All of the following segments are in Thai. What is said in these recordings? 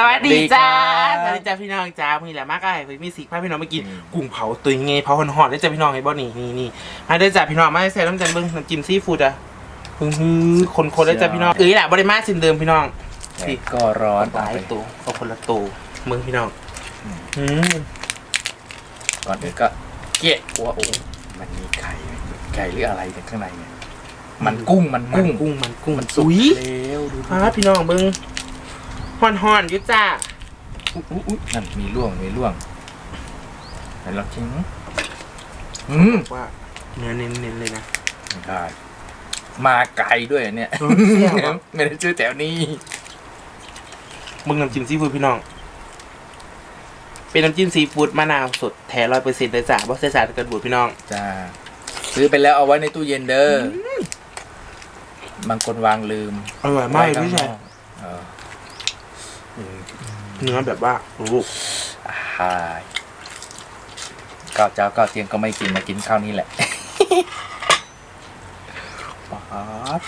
สวัสดีจ้าสสวัวัสสดีดีครับจ้าพี่น้องจ้ามีแหละมากอะไรพี่มีสิพาพี่น้องมากินอืมกุ้งเผาตัวยังไงเผาหอนๆได้จ้าพี่น้องไอ้บ่นี่นี่นี่มาได้จ้าพี่น้องมาให้แซ่น้ำจันเบิ้งน้ำจิ้มซีฟู้ดอะอื้อหือคนๆได้จ้าพี่น้องเอ้ยแหละบริมาสินเดิมพี่น้องนี่ก็ร้อนตาตายยตัวเอาคนละตัวมึงพี่น้องอืมอืมก่อนอื่นก็เกี้ยว่าโอ้มันมีไข่ไก่หรืออะไรเนี่ยข้างในเนี่ยมันกุ้งมันมันกุ้งกุ้งมันกุ้งมันสุกอุ้ยแล้วดูพาพี่น้องเบิ้ง หอนๆอยู่จ้าอุ๊ยอุ๊ยอุ๊ยนั่นมีร่วงมีร่วงไหนลองชิมอืมว่าเนื้อเน้นๆเลยนะใช่มาไกลด้วยเนี่ย เออเสี่ยงว่ะไม่ได้ชื่อแถวนี้ มึงน้ำจิ้มซีฟู้ดพี่น้อง เป็นน้ำจิ้มซีฟู้ดมะนาวสดแท้ร้อยเปอร์เซ็นต์เลยจ้ะเพราะใส่สารกันบูดพี่น้อง จ้า ซื้อไปแล้วเอาไว้ในตู้เย็นเด้อบางคนวางลืมอร่อยมากเลยพี่ชาย ไว้ข้างนอกเอออืม เนื้อแบบว่าโอ้โหใช่ก้าวเจ้าก้าวเตียงก็ไม่กินมากินข้าวนี้แหละป๊าด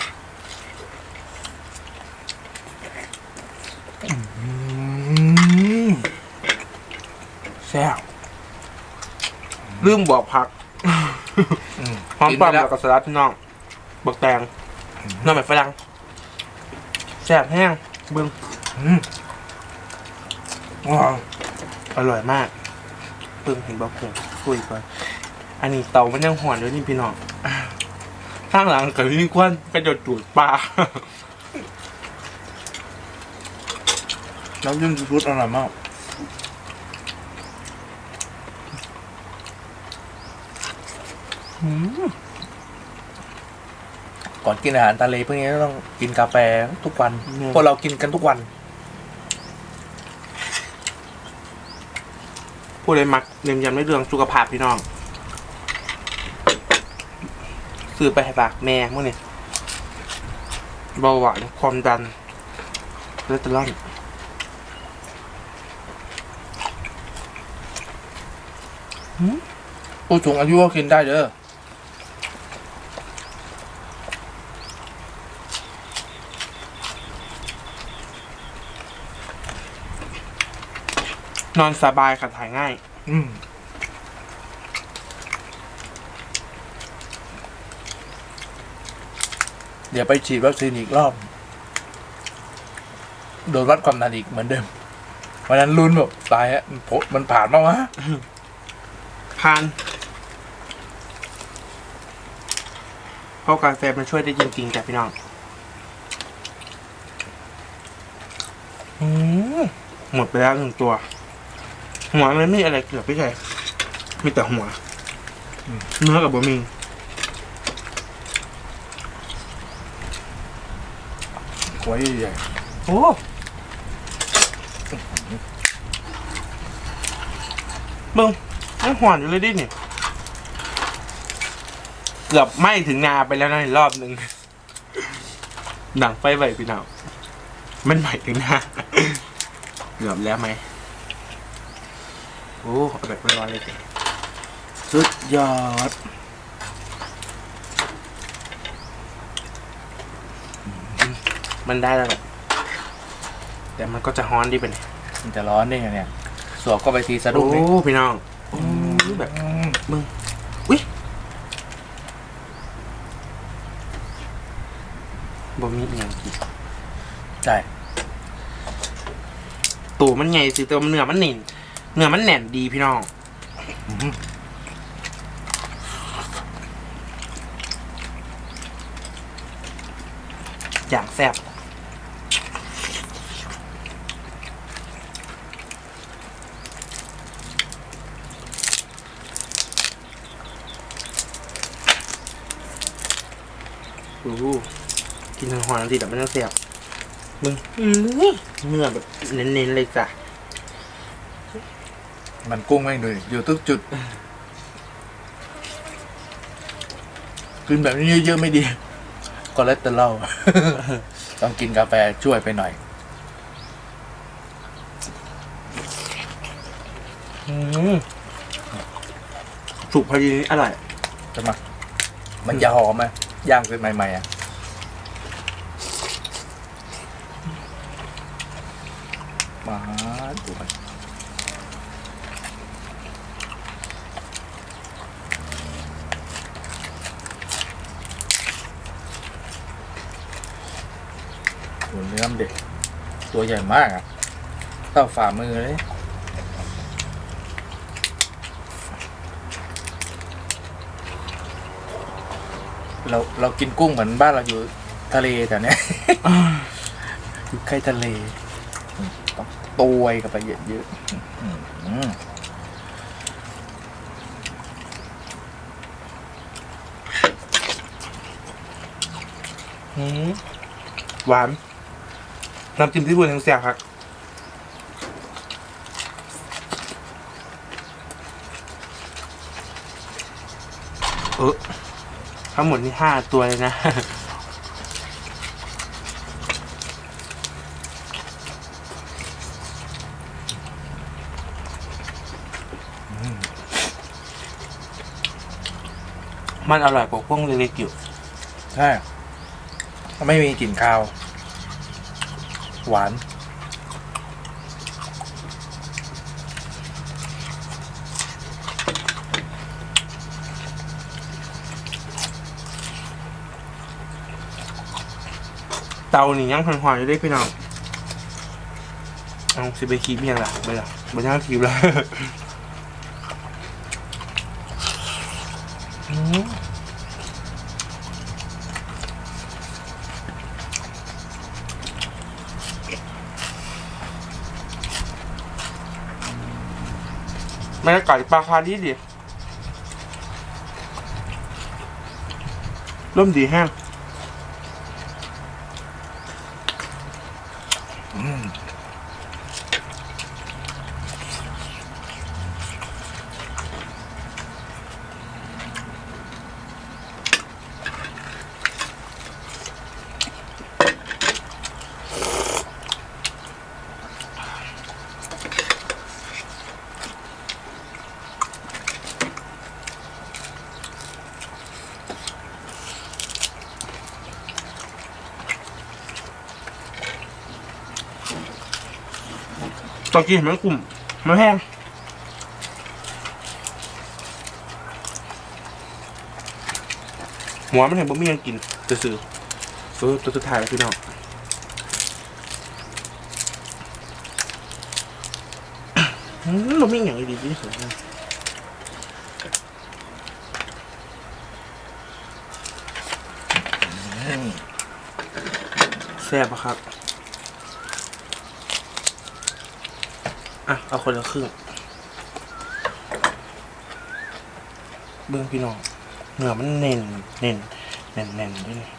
แซ่บลืมบอกผักอืมหอมกินปลอไปมแล้วกับสลัดพี่น้องบักแตงน้ำแบบฝรั่งแซ่บแห้งเบิ้ง อืมว้าวอร่อยมากเบิ้งเห็นบอกผมคุยก่อนอันนี้เตามันยังหอนด้วยนี่พี่น้องข้างหลังกับพี่ควันกระโดดจูดปลาน้ำจิ้มซีฟู้ดอร่อยมากอืมก่อนกินอาหารทะเลพวกนี้ต้องกินกาแฟทุกวันพวกเรากินกันทุกวัน พูดเลยมักเน้นย้ำในเรื่องสุขภาพพี่น้องซื้อไปให้ปากแม่เมื่อนี่เบาหวานความดันคอเลสเตอรอลผู้สูงอายุก็กินได้เด้อนอนสบายค่ะถ่ายง่าย อืมเดี๋ยวไปฉีดวัคซีนอีกรอบ โดนวัดความดันอีกเหมือนเดิม วันนั้นลุ้นแบบตายฮะมันโผมันผ่านบ้างวะพานเพราะกาแฟมันช่วยได้จริงๆจ้ะพี่น้อง อืมหมดไปแล้วหนึ่งตัว หัวมันไม่มีอะไรเกือบพี่ชัยมีแต่หัว เนื้อกับบะหมี่หัวใหญ่โอ้เบิ้งยังหวานอยู่เลยดิเนี่ยเกือบไหม้ถึงนาไปแล้วนะในรอบหนึ่งหนังไฟไหวพี่น้องมันไหม้ถึงนาเกือบแล้วไหม โอ้เอาแบบร้อนๆเลยสิๆสุดยอดมันได้แล้วแหละแต่มันก็จะฮ้อนดิเป็นมันจะร้อนได้ไงเนี่ยสวบก็ไปทีสะดุ้งเลยโอ้พี่น้องโอ้แบบอืมมึงอุ้ยบ่มีอหย่างกินใช่ตัวมันใหญ่สิตัวมันเนื้อมันหนิ่น เนื้อมันแน่นดีพี่น้องอืมอย่างแซ่บโอ้โหกินทางหวานดีแต่ไม่ต้องแซ่บมึงอื้อเนื้อแบบเน้นๆเลยจ้ะ มันกุ้งแม่งดูดิอยู่ทุกจุดกินแบบนี้เยอะๆไม่ดีคอเลสเตอรอลต้องกินกาแฟช่วยไปหน่อยอืมสุกพอดีอร่อยใช่ไหมมันจะหอมไหมย่างเป็นใหม่ๆอะ มาดูมัน ดูเนื้อมนเด็ก ตัวใหญ่มากอะเท่าฝ่ามือเลยเราเรากินกุ้งเหมือนบ้านเราอยู่ทะเลแต่เนี้ยอยู่ใกล้ทะเลต้องตัวกับไปเยอะๆอืมอืมอืมหวาน น้ำจิ้มที่บุญยังแซ่บครับเออทั้งหมดนี่ห้าตัวเลยนะมันอร่อยกว่าพวกเล็กๆอยู่ ใช่ ไม่มีกลิ่นคาว หวาน เตานี่ยังหอนๆอยู่เด้พี่น้องเอาสิไปคีบยังละไปละไปย่างทีบละ บรรยากาศปลาคาดีดิร่มดีแห้ง ตอนกินเห็นมันกลุ่มมันแห้งหัวมันเห็นบ่มีหยังกินจะซื้อๆเออตัวสุดท้ายแล้วพี่น้องอืมบ่มีอย่างดีที่สุดนะแซ่บครับ อะ เอาคนละครึ่งเบื้องพี่น้องเนื้อมันเน่นเน่นเน่นเน่นด้วยนี่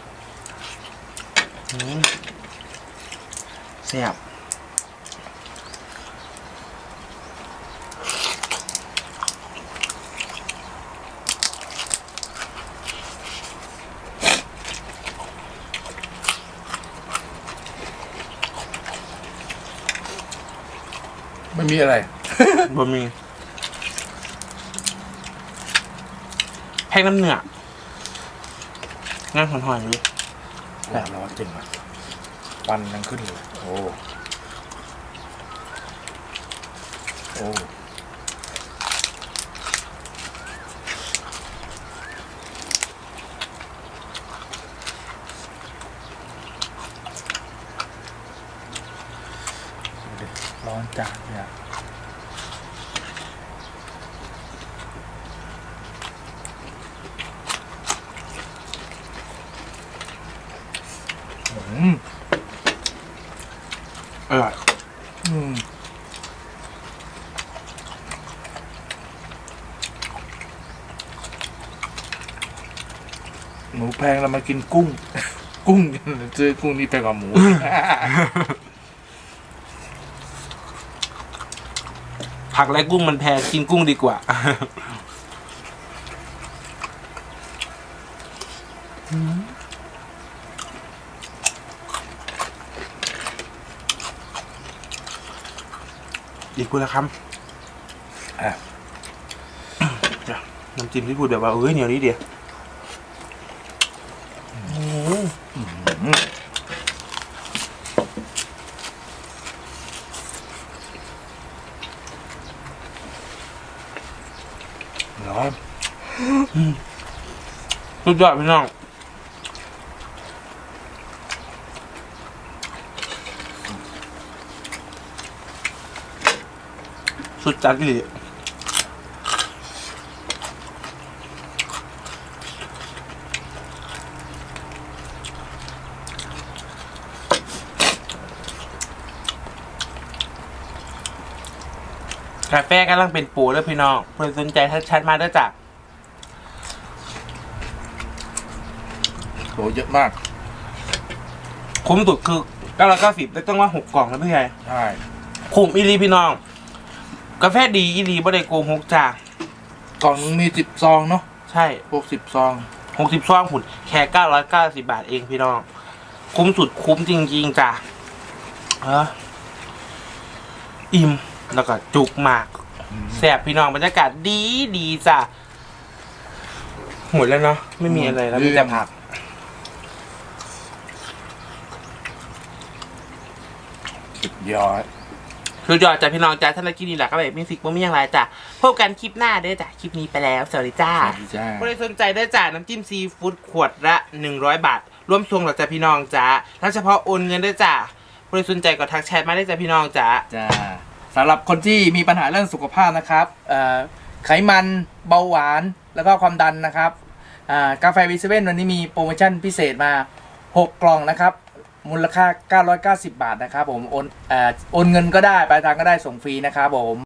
อืมแซ่บ ไม่มีอะไร บะหมี่แห้งน้ำเนื้องั้นหอนๆอยู่แต่ร้อนจริงอะปันยังขึ้นเลย โอ้ โอ้ ดูดิ อนจัดเนี่ยอืมอร่อยอืมหมูแพงเรามากินกุ้ง กุ้งซื้อกุ้งนี่แพงกว่าหมู ผักและกุ้งมันแพงกินกุ้งดีกว่า อีกคนละคอะำจ้ะน้ำจิ้มที่พูดแบบว่าเอ้ยเหนียวนิดเดียวอืม อืม ร้อน สุดยอดพี่น้องสุดจัดเลยกาแฟกำลังเป็นปูแล้วพี่น้องเพื่อนสนใจทักแชทมาด้วยจ้ะ หเยอะมาก คุ้มสุดคือเก้าร้อยเก้าสิบได้ต้องว่าหกกล่องนะพี่ชายใช่ คุ้มอีหลีพี่น้อง กาแฟดีอีหลีบ่ได้โกงหกจ้ากล่องนึงมีสิบซองเนาะใช่พวกสิบซองหกสิบซองผุนแค่เก้าร้อยเก้าสิบาทเองพี่น้อง คุ้มสุดคุ้มจริง ๆจ้ะเอออิ่มแล้วก็จุกมากแสบพี่น้องบรรยากาศดีดีจ้ะหมดแล้วเนาะไม่มีอะไรแล้วมีแต่ผัก สุด ยอดคือยอดจ้ะพี่น้องจ้ะท่านนักกินนี่แหละก็แบบมิวสิกบ่มีอย่างไรจ้ะพบกันคลิปหน้าเด้อจ้ะคลิปนี้ไปแล้วสวัสดีจ้าสวัสดีจ้าบริสนใจได้จากน้ำจิ้มซีฟู้ดขวดละ100 บาทร่วมทรงหรอจ้ะพี่น้องจ้าแล้วเฉพาะโอนเงินได้จ้ะบริสนใจก็ทักแชทมาได้จ้ะพี่น้องจ้าจ้าสำหรับคนที่มีปัญหาเรื่องสุขภาพนะครับเอ่อไขมันเบาหวานแล้วก็ความดันนะครับอ่ากาแฟวีเซเว่นวันนี้มีโปรโมชั่นพิเศษมา 6 กล่องนะครับ มูลค่า 990 บาทนะครับผมโอนเอ่อโอนเงินก็ได้ปลายทางก็ได้ส่งฟรีนะครับผม